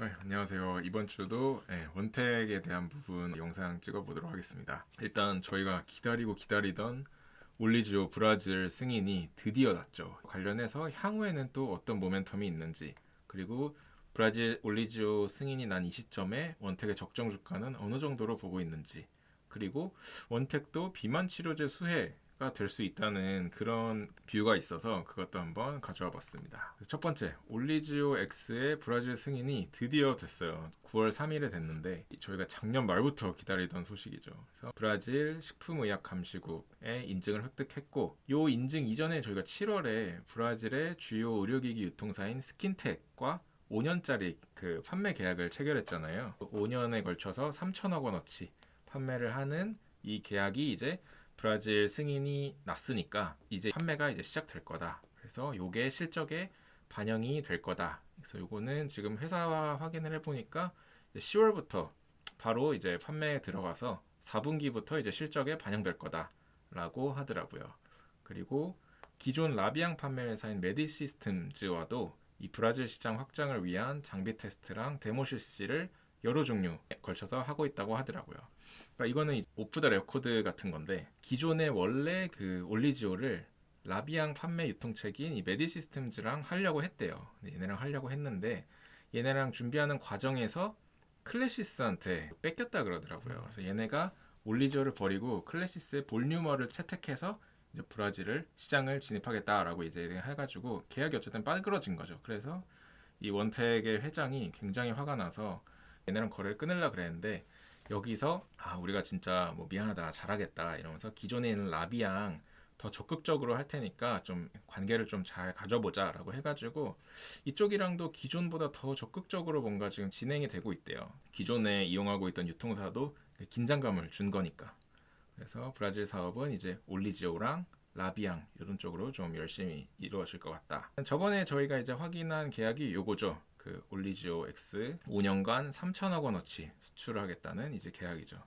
네, 안녕하세요. 이번 주도 네, 원택에 대한 부분 영상 찍어보도록 하겠습니다. 일단 저희가 기다리고 기다리던 올리지오 브라질 승인이 드디어 났죠. 관련해서 향후에는 또 어떤 모멘텀이 있는지 그리고 브라질 올리지오 승인이 난 이 시점에 원택의 적정 주가는 어느 정도로 보고 있는지 그리고 원택도 비만 치료제 수혜 가 될 수 있다는 그런 뷰가 있어서 그것도 한번 가져와 봤습니다. 첫 번째, 올리지오 X의 브라질 승인이 드디어 됐어요. 9월 3일에 됐는데 저희가 작년 말부터 기다리던 소식이죠. 그래서 브라질 식품의약감시국에 인증을 획득했고 요 인증 이전에 저희가 7월에 브라질의 주요 의료기기 유통사인 스킨텍과 5년짜리 그 판매 계약을 체결했잖아요. 5년에 걸쳐서 3천억 원어치 판매를 하는 이 계약이 이제 브라질 승인이 났으니까 이제 판매가 이제 시작될 거다. 그래서 요게 실적에 반영이 될 거다. 그래서 요거는 지금 회사와 확인을 해보니까 10월부터 바로 이제 판매에 들어가서 4분기부터 이제 실적에 반영될 거다라고 하더라고요. 그리고 기존 라비앙 판매 회사인 메디 시스템즈와도 이 브라질 시장 확장을 위한 장비 테스트랑 데모 실시를 여러 종류에 걸쳐서 하고 있다고 하더라고요. 그러니까 이거는 오프 더 레코드 같은 건데 기존의 원래 그 올리지오를 라비앙 판매 유통책인 이 메디 시스템즈랑 하려고 했대요. 얘네랑 하려고 했는데 얘네랑 준비하는 과정에서 클래시스한테 뺏겼다 그러더라고요. 그래서 얘네가 올리지오를 버리고 클래시스의 볼뉴머를 채택해서 이제 브라질을 시장을 진입하겠다라고 이제 해가지고 계약이 어쨌든 빠그러진 거죠. 그래서 이 원택의 회장이 굉장히 화가 나서 얘네랑 거래를 끊으려 그랬는데 여기서 아 우리가 진짜 뭐 미안하다 잘하겠다 이러면서 기존에 있는 라비앙 더 적극적으로 할 테니까 좀 관계를 좀 잘 가져보자라고 해가지고 이쪽이랑도 기존보다 더 적극적으로 뭔가 지금 진행이 되고 있대요. 기존에 이용하고 있던 유통사도 긴장감을 준 거니까. 그래서 브라질 사업은 이제 올리지오랑 라비앙 이런 쪽으로 좀 열심히 이루어질 것 같다. 저번에 저희가 이제 확인한 계약이 요거죠. 그 올리지오 X 5년간 3천억 원어치 수출을 하겠다는 이제 계약이죠.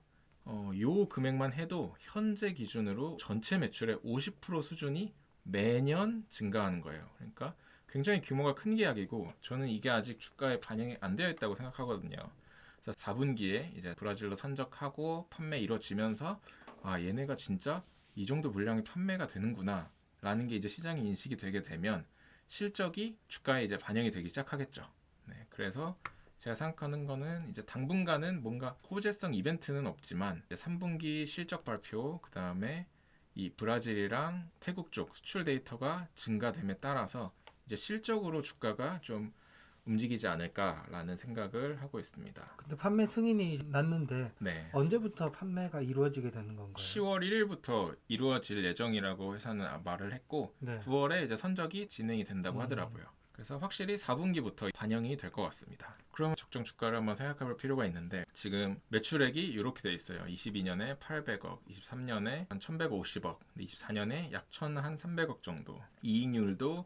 어, 요 금액만 해도 현재 기준으로 전체 매출의 50% 수준이 매년 증가하는 거예요. 그러니까 굉장히 규모가 큰 계약이고 저는 이게 아직 주가에 반영이 안 되어 있다고 생각하거든요. 그래서 4분기에 이제 브라질로 선적하고 판매 이루어지면서 아 얘네가 진짜 이 정도 물량이 판매가 되는구나 라는 게 이제 시장이 인식이 되게 되면 실적이 주가에 이제 반영이 되기 시작하겠죠. 네, 그래서 제가 생각하는 거는 이제 당분간은 뭔가 호재성 이벤트는 없지만 3분기 실적 발표 그 다음에 이 브라질이랑 태국 쪽 수출 데이터가 증가됨에 따라서 이제 실적으로 주가가 좀 움직이지 않을까라는 생각을 하고 있습니다. 근데 판매 승인이 났는데 네. 언제부터 판매가 이루어지게 되는 건가요? 10월 1일부터 이루어질 예정이라고 회사는 말을 했고 네. 9월에 이제 선적이 진행이 된다고 음. 하더라고요. 그래서 확실히 4분기부터 반영이 될 것 같습니다. 그럼 적정 주가를 한번 생각해 볼 필요가 있는데 지금 매출액이 이렇게 돼 있어요. 22년에 800억, 23년에 한 1150억, 24년에 약 1300억 정도. 이익률도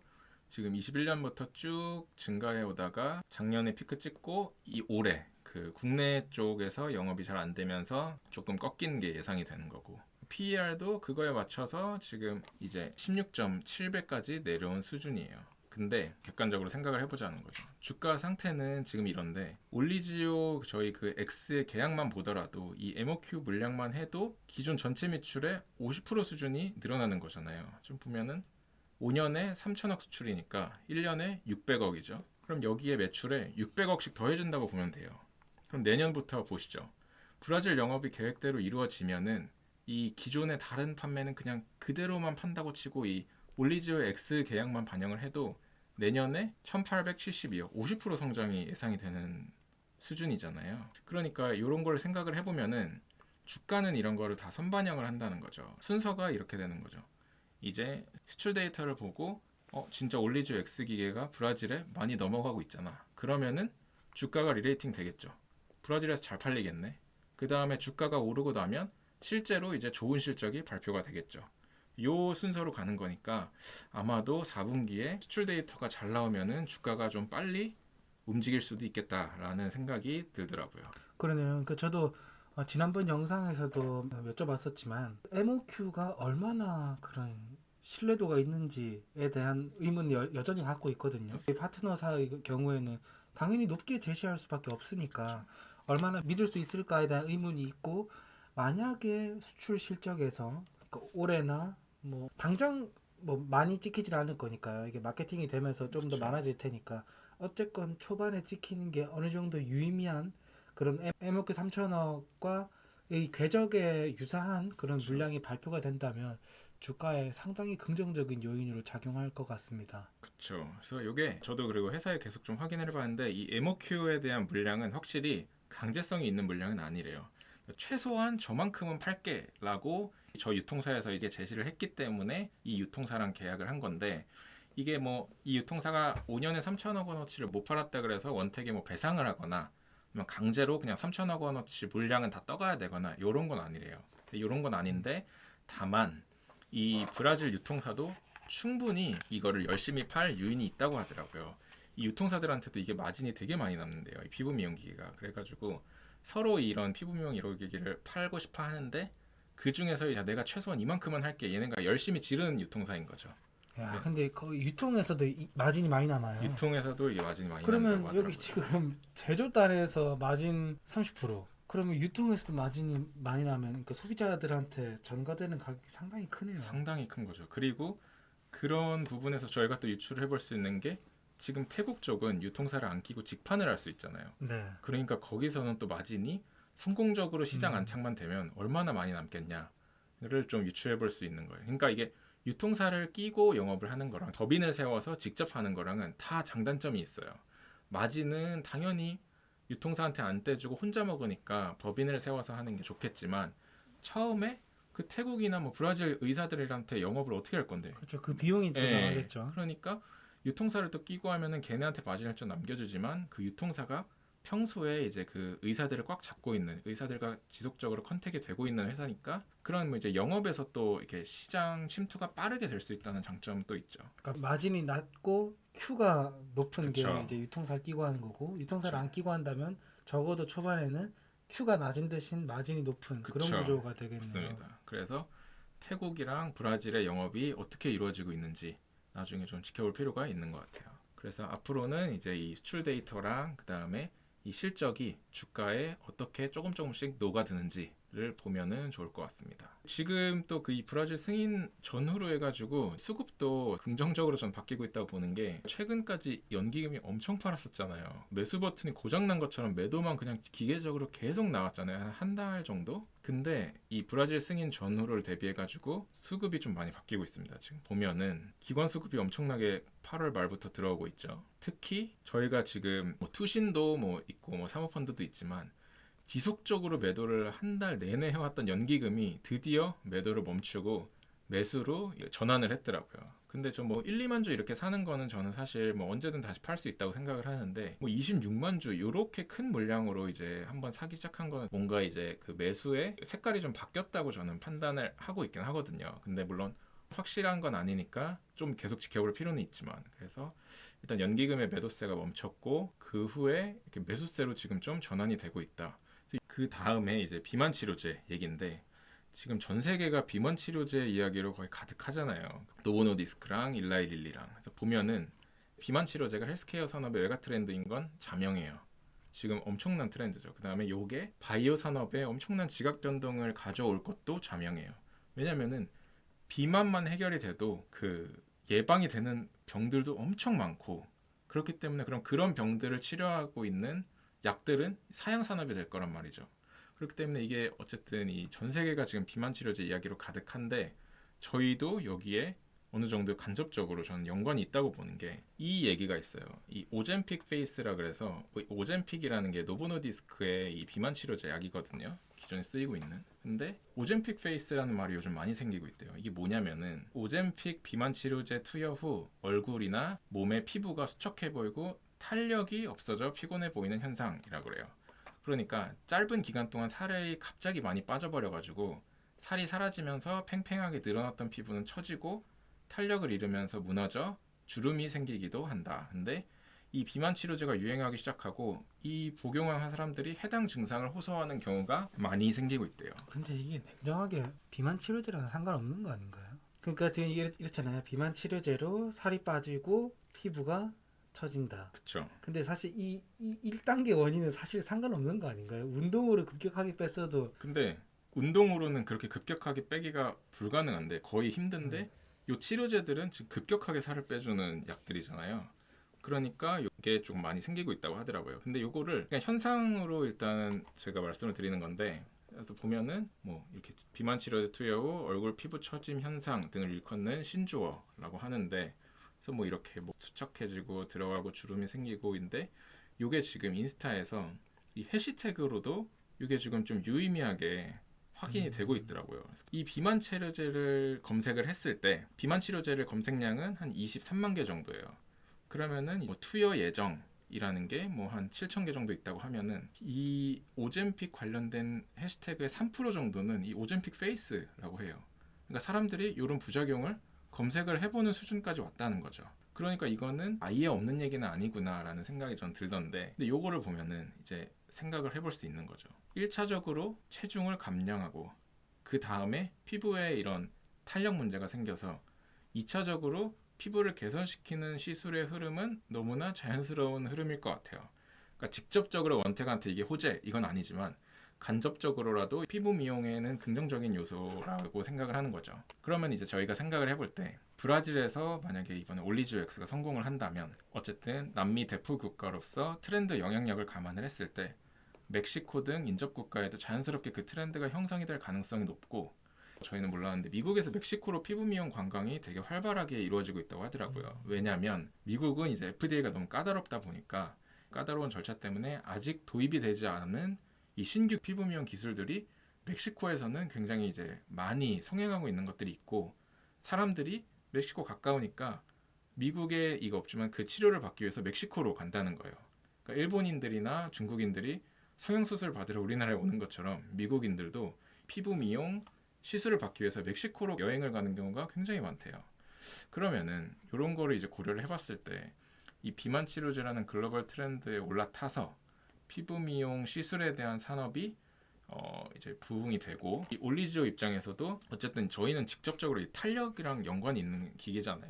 지금 21년부터 쭉 증가해 오다가 작년에 피크 찍고 이 올해 그 국내 쪽에서 영업이 잘 안 되면서 조금 꺾인 게 예상이 되는 거고 PER도 그거에 맞춰서 지금 이제 16.7배까지 내려온 수준이에요. 근데 객관적으로 생각을 해보자는 거죠. 주가 상태는 지금 이런데 올리지오 저희 그 X의 계약만 보더라도 이 MOQ 물량만 해도 기존 전체 매출의 50% 수준이 늘어나는 거잖아요. 좀 보면은 5년에 3천억 수출이니까 1년에 600억이죠. 그럼 여기에 매출에 600억씩 더해준다고 보면 돼요. 그럼 내년부터 보시죠. 브라질 영업이 계획대로 이루어지면은 이 기존의 다른 판매는 그냥 그대로만 판다고 치고 이 올리지오 X 계약만 반영을 해도 내년에 1872억 50% 성장이 예상이 되는 수준이잖아요. 그러니까 이런 걸 생각을 해보면은 주가는 이런 거를 다 선반영을 한다는 거죠. 순서가 이렇게 되는 거죠. 이제 수출 데이터를 보고 어 진짜 올리지오 X 기계가 브라질에 많이 넘어가고 있잖아. 그러면은 주가가 리레이팅 되겠죠. 브라질에서 잘 팔리겠네. 그 다음에 주가가 오르고 나면 실제로 이제 좋은 실적이 발표가 되겠죠. 요 순서로 가는 거니까 아마도 4분기에 수출 데이터가 잘 나오면은 주가가 좀 빨리 움직일 수도 있겠다라는 생각이 들더라고요. 그러네요. 그 저도 어, 지난번 영상에서도 여쭤봤었지만 MOQ가 얼마나 그런 신뢰도가 있는지에 대한 의문을 여, 여전히 갖고 있거든요. 이 파트너사의 경우에는 당연히 높게 제시할 수밖에 없으니까 얼마나 믿을 수 있을까에 대한 의문이 있고 만약에 수출 실적에서 그 올해나 뭐 당장 뭐 많이 찍히질 않을 거니까요. 이게 마케팅이 되면서 좀더 그쵸. 많아질 테니까 어쨌건 초반에 찍히는 게 어느 정도 유의미한 그런 M5Q 3천억과 이 궤적에 유사한 그런 그쵸. 물량이 발표가 된다면 주가에 상당히 긍정적인 요인으로 작용할 것 같습니다. 그렇죠. 그래서 이게 저도 그리고 회사에 계속 좀 확인을 해봤는데 이 MOQ에 대한 물량은 확실히 강제성이 있는 물량은 아니래요. 최소한 저만큼은 팔게라고 저 유통사에서 이게 제시를 했기 때문에 이 유통사랑 계약을 한 건데 이게 뭐 이 유통사가 5년에 3천억 원어치를 못 팔았다 그래서 원택에 뭐 배상을 하거나 강제로 그냥 3천억 원어치 물량은 다 떠가야 되거나 이런 건 아니래요. 이런 건 아닌데 다만 이 브라질 유통사도 충분히 이거를 열심히 팔 유인이 있다고 하더라고요. 이 유통사들한테도 이게 마진이 되게 많이 남는데요. 이 피부 미용 기기가 그래가지고 서로 이런 피부 미용 이런 기기를 팔고 싶어 하는데 그 중에서 야 내가 최소한 이만큼은 할게 얘네가 열심히 지르는 유통사인 거죠. 야, 네. 근데 거의 유통에서도 이- 마진이 많이 남아요. 유통에서도 이게 마진이 많이 그러면 난다고 하더라고요. 여기 지금 제조단에서 마진 30% 그러면 유통에서도 마진이 많이 나면 그 소비자들한테 전가되는 가격이 상당히 크네요. 상당히 큰 거죠. 그리고 그런 부분에서 저희가 또 유출을 해볼 수 있는 게 지금 태국 쪽은 유통사를 안 끼고 직판을 할 수 있잖아요. 네. 그러니까 거기서는 또 마진이 성공적으로 시장 음. 안착만 되면 얼마나 많이 남겠냐를 좀 유추해 볼 수 있는 거예요. 그러니까 이게 유통사를 끼고 영업을 하는 거랑 법인을 세워서 직접 하는 거랑은 다 장단점이 있어요. 마진은 당연히 유통사한테 안 떼주고 혼자 먹으니까 법인을 세워서 하는 게 좋겠지만 처음에 그 태국이나 뭐 브라질 의사들한테 영업을 어떻게 할 건데? 그렇죠. 그 비용이 또 예, 나가겠죠. 그러니까 유통사를 또 끼고 하면은 걔네한테 마진을 좀 남겨주지만 그 유통사가 평소에 이제 그 의사들을 꽉 잡고 있는 의사들과 지속적으로 컨택이 되고 있는 회사니까 그런 뭐 이제 영업에서 또 이렇게 시장 침투가 빠르게 될 수 있다는 장점도 있죠. 그러니까 마진이 낮고 Q가 높은 그쵸. 게 이제 유통사를 끼고 하는 거고 유통사를 그쵸. 안 끼고 한다면 적어도 초반에는 Q가 낮은 대신 마진이 높은 그런 그쵸. 구조가 되겠네요. 맞습니다. 그래서 태국이랑 브라질의 영업이 어떻게 이루어지고 있는지 나중에 좀 지켜볼 필요가 있는 것 같아요. 그래서 앞으로는 이제 이 수출 데이터랑 그 다음에 이 실적이 주가에 어떻게 조금 조금씩 녹아드는지를 보면은 좋을 것 같습니다. 지금 또 그 이 브라질 승인 전후로 해가지고 수급도 긍정적으로 전 바뀌고 있다고 보는 게 최근까지 연기금이 엄청 팔았었잖아요. 매수 버튼이 고장난 것처럼 매도만 그냥 기계적으로 계속 나왔잖아요. 한달 정도? 근데 이 브라질 승인 전후를 대비해 가지고 수급이 좀 많이 바뀌고 있습니다. 지금 보면은 기관 수급이 엄청나게 8월 말부터 들어오고 있죠. 특히 저희가 지금 뭐 투신도 뭐 있고 뭐 사모펀드도 있지만 지속적으로 매도를 한 달 내내 해왔던 연기금이 드디어 매도를 멈추고 매수로 전환을 했더라고요. 근데 저 뭐 1, 2만 주 이렇게 사는 거는 저는 사실 뭐 언제든 다시 팔 수 있다고 생각을 하는데 뭐 26만 주 이렇게 큰 물량으로 이제 한번 사기 시작한 거는 뭔가 이제 그 매수의 색깔이 좀 바뀌었다고 저는 판단을 하고 있긴 하거든요. 근데 물론 확실한 건 아니니까 좀 계속 지켜볼 필요는 있지만 그래서 일단 연기금의 매도세가 멈췄고 그 후에 이렇게 매수세로 지금 좀 전환이 되고 있다. 그 다음에 이제 비만 치료제 얘기인데 지금 전 세계가 비만 치료제 이야기로 거의 가득하잖아요. 노보노디스크랑 일라이릴리랑 보면은 비만 치료제가 헬스케어 산업의 외가 트렌드인 건 자명해요. 지금 엄청난 트렌드죠. 그 다음에 요게 바이오 산업에 엄청난 지각 변동을 가져올 것도 자명해요. 왜냐면은 비만만 해결이 돼도 그 예방이 되는 병들도 엄청 많고 그렇기 때문에 그럼 그런 병들을 치료하고 있는 약들은 사양 산업이 될 거란 말이죠. 그렇기 때문에 이게 어쨌든 이 전 세계가 지금 비만 치료제 이야기로 가득한데 저희도 여기에 어느 정도 간접적으로 저는 연관이 있다고 보는 게 이 얘기가 있어요. 이 오젠픽 페이스라 그래서 이 오젠픽이라는 게 노보노디스크의 이 비만 치료제 약이거든요. 기존에 쓰이고 있는. 근데 오젠픽 페이스라는 말이 요즘 많이 생기고 있대요. 이게 뭐냐면은 오젠픽 비만 치료제 투여 후 얼굴이나 몸의 피부가 수척해 보이고 탄력이 없어져 피곤해 보이는 현상이라고 그래요. 그러니까 짧은 기간 동안 살이 갑자기 많이 빠져버려가지고 살이 사라지면서 팽팽하게 늘어났던 피부는 처지고 탄력을 잃으면서 무너져 주름이 생기기도 한다. 근데 이 비만 치료제가 유행하기 시작하고 이 복용한 사람들이 해당 증상을 호소하는 경우가 많이 생기고 있대요. 근데 이게 냉정하게 비만 치료제랑 상관없는 거 아닌가요? 그러니까 지금 이게 이렇잖아요. 비만 치료제로 살이 빠지고 피부가 처진다. 그쵸. 근데 사실 이, 이 1단계 원인은 사실 상관없는 거 아닌가요? 운동으로 급격하게 뺐어도 근데 운동으로는 그렇게 급격하게 빼기가 불가능한데 거의 힘든데 음. 요 치료제들은 지금 급격하게 살을 빼주는 약들이잖아요. 그러니까 이게 조금 많이 생기고 있다고 하더라고요. 근데 요거를 그냥 현상으로 일단 제가 말씀을 드리는 건데 그래서 보면은 뭐 이렇게 비만 치료제 투여 후 얼굴 피부 처짐 현상 등을 일컫는 신조어라고 하는데 그래서 뭐 이렇게 뭐 수척해지고 들어가고 주름이 생기고인데 요게 지금 인스타에서 이 해시태그로도 이게 지금 좀 유의미하게 확인이 음. 되고 있더라고요. 이 비만 치료제를 검색을 했을 때 비만 치료제를 검색량은 한 23만 개 정도예요. 그러면은 뭐 투여 예정이라는 게 뭐 한 7천 개 정도 있다고 하면은 이 오젠픽 관련된 해시태그의 3% 정도는 이 오젠픽 페이스라고 해요. 그러니까 사람들이 이런 부작용을 검색을 해보는 수준까지 왔다는 거죠. 그러니까 이거는 아예 없는 얘기는 아니구나라는 생각이 전 들던데 근데 요거를 보면은 이제 생각을 해볼 수 있는 거죠. 1차적으로 체중을 감량하고 그 다음에 피부에 이런 탄력 문제가 생겨서 2차적으로 피부를 개선시키는 시술의 흐름은 너무나 자연스러운 흐름일 것 같아요. 그러니까 직접적으로 원택한테 이게 호재 이건 아니지만 간접적으로라도 피부 미용에는 긍정적인 요소라고 생각을 하는 거죠. 그러면 이제 저희가 생각을 해볼 때 브라질에서 만약에 이번에 올리즈 엑스가 성공을 한다면 어쨌든 남미 대표 국가로서 트렌드 영향력을 감안을 했을 때 멕시코 등 인접 국가에도 자연스럽게 그 트렌드가 형성이 될 가능성이 높고 저희는 몰랐는데 미국에서 멕시코로 피부 미용 관광이 되게 활발하게 이루어지고 있다고 하더라고요. 왜냐하면 미국은 이제 FDA가 너무 까다롭다 보니까 까다로운 절차 때문에 아직 도입이 되지 않은 이 신규 피부 미용 기술들이 멕시코에서는 굉장히 이제 많이 성행하고 있는 것들이 있고 사람들이 멕시코 가까우니까 미국에 이거 없지만 그 치료를 받기 위해서 멕시코로 간다는 거예요. 그러니까 일본인들이나 중국인들이 성형수술 받으러 우리나라에 오는 것처럼 미국인들도 피부 미용 시술을 받기 위해서 멕시코로 여행을 가는 경우가 굉장히 많대요. 그러면은 이런 거를 이제 고려를 해봤을 때 이 비만 치료제라는 글로벌 트렌드에 올라타서 피부 미용 시술에 대한 산업이 어 이제 부흥이 되고 이 올리지오 입장에서도 어쨌든 저희는 직접적으로 이 탄력이랑 연관이 있는 기계잖아요.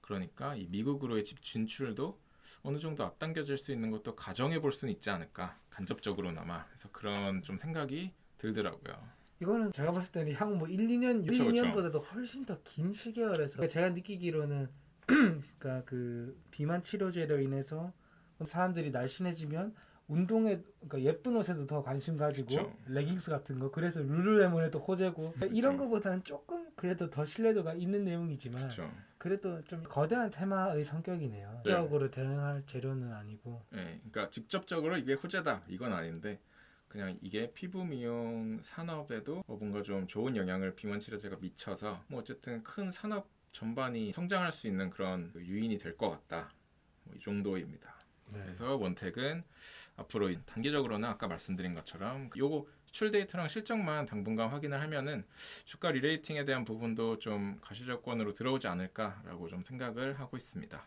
그러니까 이 미국으로의 집 진출도 어느 정도 앞당겨질 수 있는 것도 가정해 볼 수는 있지 않을까 간접적으로나마 그래서 그런 좀 생각이 들더라고요. 이거는 제가 봤을 때는 향후 뭐 1, 2년, 1, 그쵸, 그쵸. 2년보다도 훨씬 더 긴 시계열에서 제가 느끼기로는 그러니까 그 비만 치료제로 인해서 사람들이 날씬해지면 운동에 그러니까 예쁜 옷에도 더 관심 가지고 그쵸. 레깅스 같은 거 그래서 룰루레몬에도 호재고 그쵸. 이런 거보다는 조금 그래도 더 신뢰도가 있는 내용이지만 그렇죠. 그래도 좀 거대한 테마의 성격이네요. 네. 적으로 대응할 재료는 아니고 예, 그러니까 직접적으로 이게 호재다 이건 아닌데 그냥 이게 피부 미용 산업에도 뭐 뭔가 좀 좋은 영향을 비만 치료제가 미쳐서 뭐 어쨌든 큰 산업 전반이 성장할 수 있는 그런 그 유인이 될 것 같다. 뭐 이 정도입니다. 네. 그래서 원택은 앞으로 이- 단기적으로는 아까 말씀드린 것처럼 요거 수출 데이터랑 실적만 당분간 확인을 하면은 주가 리레이팅에 대한 부분도 좀 가시적권으로 들어오지 않을까라고 좀 생각을 하고 있습니다.